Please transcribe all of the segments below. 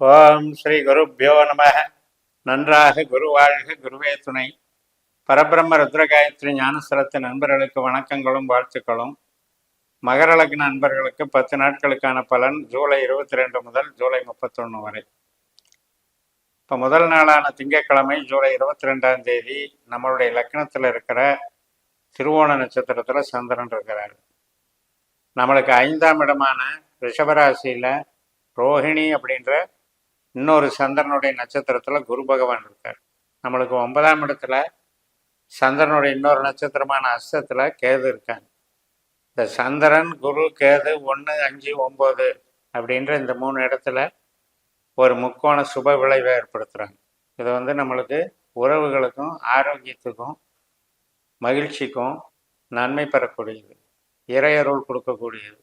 ஓம் ஸ்ரீ குருப்பியோ நம நன்றாக குருவாழ்க குருவே துணை. பரபிரம்ம ருத்ரகாயத்ரி ஞானஸ்வரத்து நண்பர்களுக்கு வணக்கங்களும் வாழ்த்துக்களும். மகர லக்ன நண்பர்களுக்கு பத்து நாட்களுக்கான பலன் ஜூலை இருபத்தி ரெண்டு முதல் ஜூலை முப்பத்தொன்று வரை. இப்போ முதல் நாளான திங்கட்கிழமை ஜூலை இருபத்தி ரெண்டாம் தேதி நம்மளுடைய லக்னத்தில் இருக்கிற திருவோண நட்சத்திரத்தில் சந்திரன் இருக்கிறார். நம்மளுக்கு ஐந்தாம் இடமான ரிஷபராசியில் ரோஹிணி அப்படின்ற இன்னொரு சந்திரனுடைய நட்சத்திரத்தில் குரு பகவான் இருக்கார். நம்மளுக்கு ஒன்பதாம் இடத்துல சந்திரனுடைய இன்னொரு நட்சத்திரமான அஸ்தத்தில் கேது இருக்காங்க. இந்த சந்திரன் குரு கேது ஒன்று அஞ்சு ஒம்பது அப்படின்ற இந்த மூணு இடத்துல ஒரு முக்கோண சுப விளைவை ஏற்படுத்துகிறாங்க இது வந்து நம்மளுக்கு உறவுகளுக்கும் ஆரோக்கியத்துக்கும் மகிழ்ச்சிக்கும் நன்மை பெறக்கூடியது. இறையருள் கொடுக்கக்கூடியது.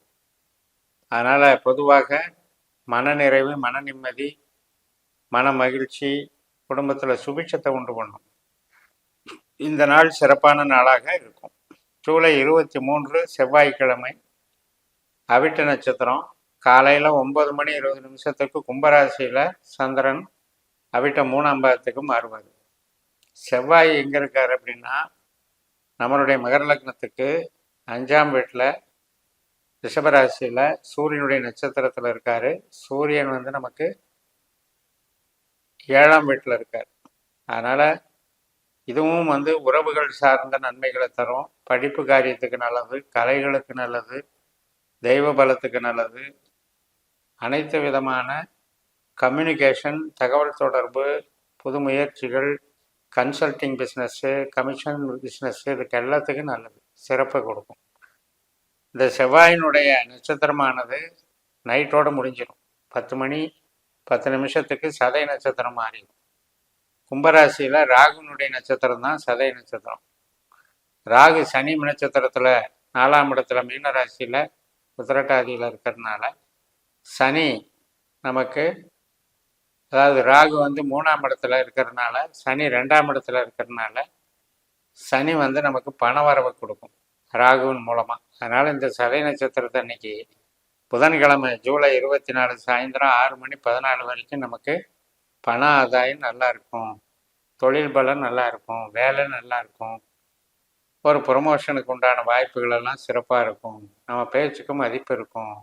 அதனால் பொதுவாக மனநிறைவு மன நிம்மதி மன மகிழ்ச்சி குடும்பத்தில் சுபிட்சத்தை உண்டு பண்ணும். இந்த நாள் சிறப்பான நாளாக இருக்கும். ஜூலை இருபத்தி மூன்று செவ்வாய்க்கிழமை அவிட்ட நட்சத்திரம். காலையில் ஒம்பது மணி இருபது நிமிஷத்துக்கு கும்பராசியில் சந்திரன் அவிட்ட மூணாம் பாதத்துக்கு மாறுவார். செவ்வாய் எங்கே இருக்கார் அப்படின்னா நம்மளுடைய மகர லக்னத்துக்கு அஞ்சாம் வீட்டில் ரிஷபராசியில் சூரியனுடைய நட்சத்திரத்தில் இருக்கார். சூரியன் வந்து நமக்கு ஏழாம் வீட்டில் இருக்கார். அதனால் இதுவும் வந்து உறவுகள் சார்ந்த நன்மைகளை தரும். படிப்பு காரியத்துக்கு நல்லது கலைகளுக்கு நல்லது தெய்வ பலத்துக்கு நல்லது. அனைத்து விதமான கம்யூனிகேஷன் தகவல் தொடர்பு புது முயற்சிகள் கன்சல்டிங் பிஸ்னஸ்ஸு கமிஷன் பிஸ்னஸ்ஸு இதுக்கு எல்லாத்துக்கும் நல்லது. சிறப்பை கொடுக்கும். இந்த செவ்வாயினுடைய நட்சத்திரமானது நைட்டோடு முடிஞ்சிடும் பத்து மணி பத்து நிமிஷத்துக்கு சதை நட்சத்திரம் மாறிடும் கும்பராசியில் ராகுனுடைய நட்சத்திரம் தான் சதை நட்சத்திரம். ராகு சனி நட்சத்திரத்தில் நாலாம் இடத்துல மீன ராசியில் உத்திரட்டாதியில் இருக்கிறதுனால சனி நமக்கு அதாவது ராகு வந்து மூணாம் இடத்துல இருக்கிறதுனால சனி ரெண்டாம் இடத்துல இருக்கிறதுனால சனி வந்து நமக்கு பண வரவை கொடுக்கும். ராகுவின் மூலமாக அதனால் இந்த சதை நட்சத்திரத்தை அன்னைக்கு புதன்கிழமை ஜூலை இருபத்தி நாலு சாயந்தரம் ஆறு மணி பதினாலு வரைக்கும் நமக்கு பண ஆதாயம் நல்லா இருக்கும். தொழில் பலம் நல்லா இருக்கும். வேலை நல்லா இருக்கும். ஒரு ப்ரொமோஷனுக்கு உண்டான வாய்ப்புகள் எல்லாம் சிறப்பாக இருக்கும். நம்ம பேச்சுக்கும் மதிப்பு இருக்கும்.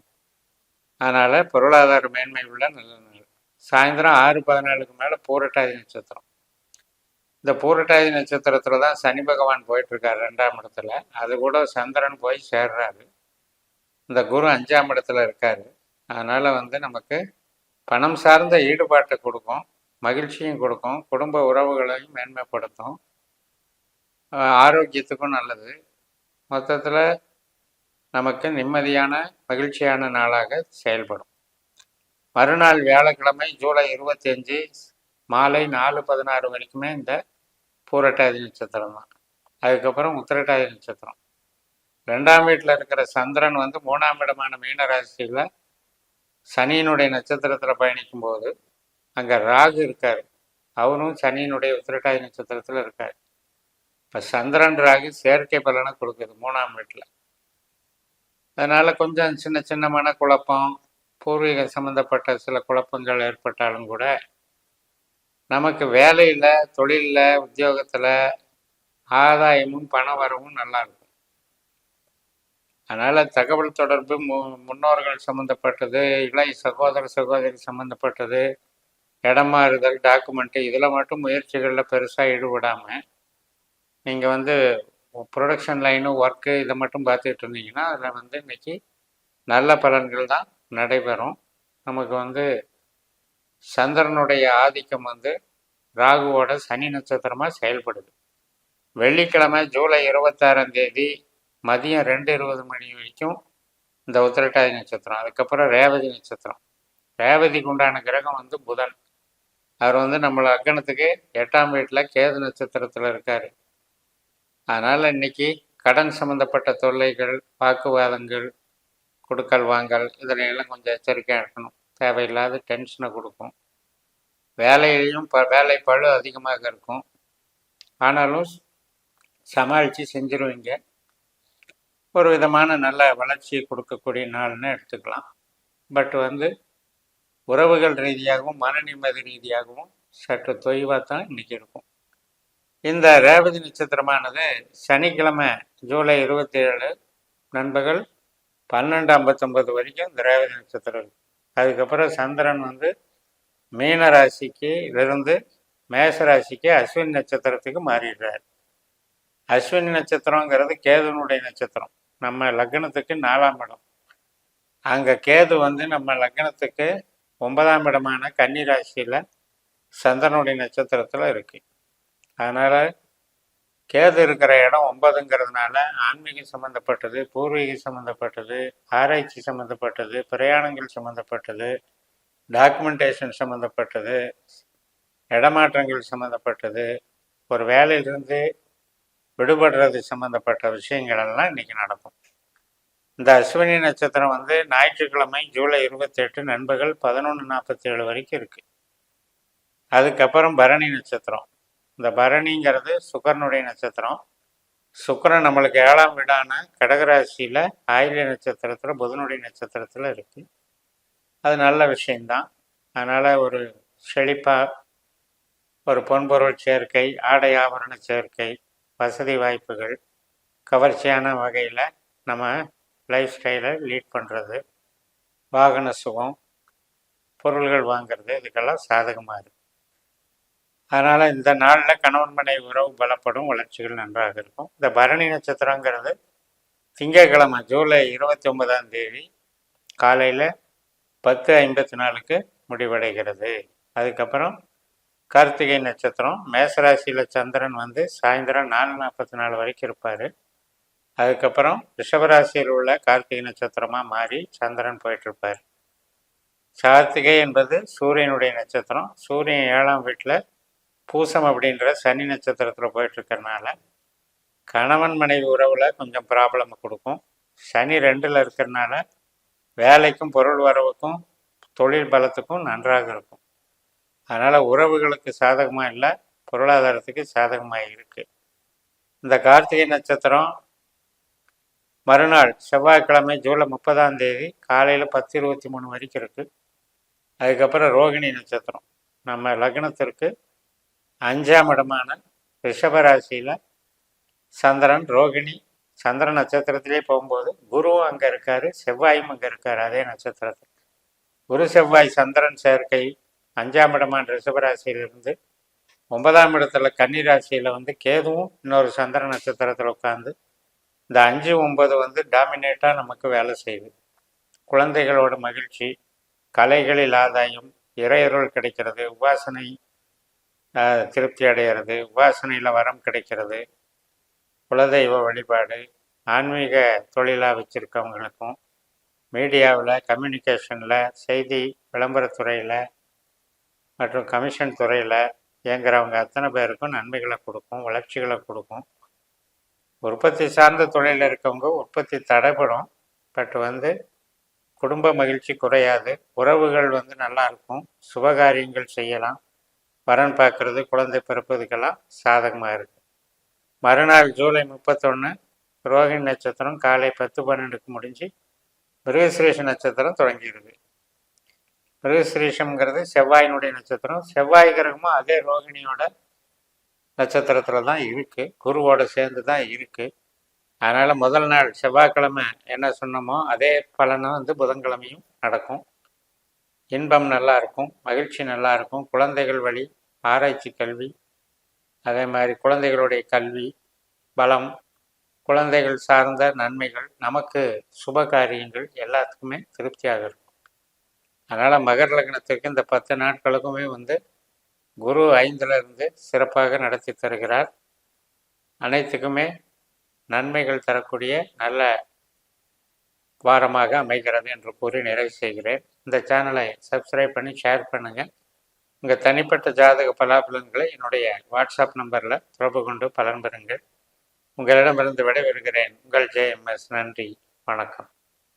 அதனால் பொருளாதார மேன்மை உள்ள நல்ல நாள். சாயந்தரம் ஆறு பதினாலுக்கு மேலே பூரட்டாதி நட்சத்திரம். இந்த பூரட்டாதி நட்சத்திரத்தில் தான் சனி பகவான் போயிட்டுருக்காரு ரெண்டாம் இடத்துல. அது கூட சந்திரன் போய் சேர்றாரு. இந்த குரு அஞ்சாம் இடத்துல இருக்காரு. அதனால் வந்து நமக்கு பணம் சார்ந்த ஈடுபாட்டை கொடுக்கும் மகிழ்ச்சியும் கொடுக்கும் குடும்ப உறவுகளையும் மேன்மைப்படுத்தும். ஆரோக்கியத்துக்கும் நல்லது. மொத்தத்தில் நமக்கு நிம்மதியான மகிழ்ச்சியான நாளாக செயல்படும். மறுநாள் வியாழக்கிழமை ஜூலை இருபத்தி அஞ்சு மாலை நாலு பதினாறு வரைக்குமே இந்த பூரட்டாதி நட்சத்திரம் தான். அதுக்கப்புறம் உத்திரட்டாதி நட்சத்திரம். ரெண்டாம் வீட்டில் இருக்கிற சந்திரன் வந்து மூணாம் இடமான மீனராசியில் சனியினுடைய நட்சத்திரத்தில் பயணிக்கும் போது அங்கே ராகு இருக்கார். அவரும் சனியினுடைய உத்திரட்டாதி நட்சத்திரத்தில் இருக்கார். இப்போ சந்திரன் ராகு செயற்கை பலனை கொடுக்குது மூணாம் வீட்டில் அதனால் கொஞ்சம் சின்ன சின்ன மனக்குழப்பம் பூர்வீக சம்மந்தப்பட்ட சில குழப்பங்கள் ஏற்பட்டாலும் கூட நமக்கு வேலையில் தொழிலில் உத்தியோகத்தில் ஆதாயமும் பண வரவும் நல்லாயிருக்கும் அதனால் தகவல் தொடர்பு மு முன்னோர்கள் சம்மந்தப்பட்டது இளைய சகோதர சகோதரி சம்மந்தப்பட்டது இடம் மாறுதல் டாக்குமெண்ட்டு இதில் மட்டும் முயற்சிகளில் பெருசாக ஈடுபடாமல் நீங்கள் வந்து ப்ரொடக்ஷன் லைனு ஒர்க்கு இதை மட்டும் பார்த்துட்டு இருந்தீங்கன்னா அதில் வந்து இன்றைக்கி நல்ல பலன்கள் தான் நடைபெறும். நமக்கு வந்து சந்திரனுடைய ஆதிக்கம் வந்து ராகுவோட சனி நட்சத்திரமாக செயல்படுது. வெள்ளிக்கிழமை ஜூலை இருபத்தாறாம் தேதி மதியம் ரெண்டு இருபது மணி வரைக்கும் இந்த உத்திரட்டாதி நட்சத்திரம் அதுக்கப்புறம் ரேவதி நட்சத்திரம். ரேவதிக்கு உண்டான கிரகம் வந்து புதன். அவர் வந்து நம்மளை அக்கணத்துக்கு எட்டாம் வீட்டில் கேது நட்சத்திரத்தில் இருக்கார். அதனால் இன்னைக்கு கடன் சம்மந்தப்பட்ட தொல்லைகள் வாக்குவாதங்கள் கொடுக்கல் வாங்கல் இதனையெல்லாம் கொஞ்சம் எச்சரிக்கையாக இருக்கணும். தேவையில்லாத டென்ஷனை கொடுக்கும். வேலையிலையும் ப வேலை பழு அதிகமாக இருக்கும். ஆனாலும் சமாளித்து செஞ்சிருவீங்க. ஒரு விதமான நல்ல வளர்ச்சியை கொடுக்கக்கூடிய நாள்னு எடுத்துக்கலாம். பட் வந்து உறவுகள் ரீதியாகவும் மன நிம்மதி ரீதியாகவும் சற்று தொய்வாக தான் இன்னைக்கு இருக்கும். இந்த ரேவதி நட்சத்திரமானது சனிக்கிழமை ஜூலை இருபத்தி ஏழு நண்பர்கள் பன்னெண்டு ஐம்பத்தொம்பது வரைக்கும் இந்த ரேவதி நட்சத்திரம் அதுக்கப்புறம் சந்திரன் வந்து மீன ராசிக்கு இருந்து மேச ராசிக்கு அஸ்வின் நட்சத்திரத்துக்கு மாறிடுறார். அஸ்வினி நட்சத்திரங்கிறது கேதுனுடைய நட்சத்திரம். நம்ம லக்னத்துக்கு நாலாம் இடம். அங்கே கேது வந்து நம்ம லக்னத்துக்கு ஒன்பதாம் இடமான கன்னி ராசியில் சந்திரனுடைய நட்சத்திரத்தில் இருக்குது அதனால் கேது இருக்கிற இடம் ஒன்பதுங்கிறதுனால ஆன்மீகம் சம்மந்தப்பட்டது பூர்வீகம் சம்மந்தப்பட்டது ஆராய்ச்சி சம்மந்தப்பட்டது பிரயாணங்கள் சம்மந்தப்பட்டது டாக்குமெண்டேஷன் சம்மந்தப்பட்டது இடமாற்றங்கள் சம்மந்தப்பட்டது ஒரு வேலையிலிருந்து விடுபடுறது சம்மந்தப்பட்ட விஷயங்கள் எல்லாம் இன்னைக்கு நடக்கும். இந்த அஸ்வினி நட்சத்திரம் வந்து ஞாயிற்றுக்கிழமை ஜூலை இருபத்தி எட்டு பதினொன்று நாற்பத்தி ஏழு வரைக்கும் இருக்கு. அதுக்கப்புறம் பரணி நட்சத்திரம். இந்த பரணிங்கிறது சுக்கரனுடைய நட்சத்திரம். சுக்கரன் நம்மளுக்கு ஏழாம் வீடான கடகராசியில் ஆயிலிய நட்சத்திரத்தில் புதனுடைய நட்சத்திரத்தில் இருக்கு. அது நல்ல விஷயம்தான். அதனால் ஒரு செழிப்பாக ஒரு பொன்பொருள் சேர்க்கை ஆடை ஆபரண சேர்க்கை வசதி வாய்ப்புகள் கவர்ச்சியான வகையில் நம்ம லைஃப் ஸ்டைலை லீட் பண்ணுறது வாகன சுகம் பொருள்கள் வாங்கிறது இதுக்கெல்லாம் சாதகமாக இருக்குது அதனால் இந்த நாளில் கணவன் மனைவி உறவு பலப்படும் வளர்ச்சிகள் நன்றாக இருக்கும். இந்த பரணி நட்சத்திரங்கிறது திங்கட்கிழமை ஜூலை இருபத்தி ஒன்பதாம் தேதி காலையில் பத்து ஐம்பத்தி நாலுக்கு முடிவடைகிறது. அதுக்கப்புறம் கார்த்திகை நட்சத்திரம். மேசராசியில் சந்திரன் வந்து சாயந்தரம் நாலு நாற்பத்தி நாலு வரைக்கும் இருப்பார். அதுக்கப்புறம் ரிஷபராசியில் உள்ள கார்த்திகை நட்சத்திரமாக மாறி சந்திரன் போயிட்டுருப்பார். கார்த்திகை என்பது சூரியனுடைய நட்சத்திரம். சூரியன் ஏழாம் வீட்டில் பூசம் அப்படின்ற சனி நட்சத்திரத்தில் போயிட்டுருக்கறனால கணவன் மனைவி உறவில் கொஞ்சம் ப்ராப்ளம் கொடுக்கும். சனி ரெண்டில் இருக்கிறனால வேலைக்கும் பொருள் வரவுக்கும் தொழில் பலத்துக்கும் நன்றாக இருக்கும். அதனால் உறவுகளுக்கு சாதகமாக இல்லை பொருளாதாரத்துக்கு சாதகமாக இருக்குது இந்த கார்த்திகை நட்சத்திரம் மறுநாள் செவ்வாய்க்கிழமை ஜூலை முப்பதாம் தேதி காலையில் பத்து இருபத்தி மூணு வரைக்கும் இருக்குது அதுக்கப்புறம் ரோகிணி நட்சத்திரம். நம்ம லக்னத்திற்கு அஞ்சாம் இடமான ரிஷபராசியில் சந்திரன் ரோகிணி சந்திர நட்சத்திரத்திலே போகும்போது குருவும் அங்கே இருக்கார் செவ்வாயும் அங்கே இருக்கார் அதே நட்சத்திரத்தில். குரு செவ்வாய் சந்திரன் சேர்க்கை அஞ்சாம் இடமான ரிஷபராசியிலிருந்து ஒன்பதாம் இடத்துல கன்னி ராசியில் வந்து கேதுவும் இன்னொரு சந்திர நட்சத்திரத்தில் உட்காந்து இந்த அஞ்சு ஒன்பது வந்து டாமினேட்டாக நமக்கு வேலை செய்யுது. குழந்தைகளோட மகிழ்ச்சி கலைகளில் ஆதாயம் இறையருள் கிடைக்கிறது உபாசனை திருப்தி அடைகிறது உபாசனையில் வரம் கிடைக்கிறது குலதெய்வ வழிபாடு ஆன்மீக தொழிலாக வச்சுருக்கவங்களுக்கும் மீடியாவில் கம்யூனிகேஷனில் செய்தி விளம்பரத்துறையில் மற்றும் கமிஷன் துறையில் இயங்குறவங்க அத்தனை பேருக்கும் நன்மைகளை கொடுக்கும் வளர்ச்சிகளை கொடுக்கும். உற்பத்தி சார்ந்த தொழிலில் இருக்கவங்க உற்பத்தி தடைபடும். பட் வந்து குடும்ப மகிழ்ச்சி குறையாது. உறவுகள் வந்து நல்லா இருக்கும். சுபகாரியங்கள் செய்யலாம். வரன் பார்க்குறது குழந்தை பிறப்பதுக்கெல்லாம் சாதகமாக இருக்குது மறுநாள் ஜூலை முப்பத்தொன்று ரோஹிணி நட்சத்திரம் காலை பத்து பன்னெண்டுக்கு முடிஞ்சு மிருகசுரேஷ நட்சத்திரம் தொடங்கிடுது. மிருகசிரேஷம்ங்கிறது செவ்வாயினுடைய நட்சத்திரம். செவ்வாய் கிரகமும் அதே ரோகிணியோட நட்சத்திரத்தில் தான் இருக்குது குருவோட சேர்ந்து தான் இருக்குது அதனால் முதல் நாள் செவ்வாய்க்கிழமை என்ன சொன்னோமோ அதே பலனும் வந்து புதன்கிழமையும் நடக்கும். இன்பம் நல்லா இருக்கும் மகிழ்ச்சி நல்லா இருக்கும். குழந்தைகள் வழி ஆராய்ச்சி கல்வி அதே மாதிரி குழந்தைகளுடைய கல்வி பலம் குழந்தைகள் சார்ந்த நன்மைகள் நமக்கு சுப காரியங்கள் எல்லாத்துக்குமே திருப்தியாக இருக்கும். அதனால் மகர் லக்னத்திற்கு இந்த பத்து நாட்களுக்குமே வந்து குரு ஐந்தில் இருந்து சிறப்பாக நடத்தி தருகிறார். அனைத்துக்குமே நன்மைகள் தரக்கூடிய நல்ல வாரமாக அமைகிறது என்று கூறி நிறைவு செய்கிறேன். இந்த சேனலை சப்ஸ்கிரைப் பண்ணி ஷேர் பண்ணுங்கள் உங்கள் தனிப்பட்ட ஜாதக பலாபலன்களை என்னுடைய வாட்ஸ்அப் நம்பரில் தொடர்பு கொண்டு பலன் பெறுங்கள். உங்களிடமிருந்து விடைபெறுகிறேன். உங்கள் ஜேஎம்எஸ் நன்றி. வணக்கம்.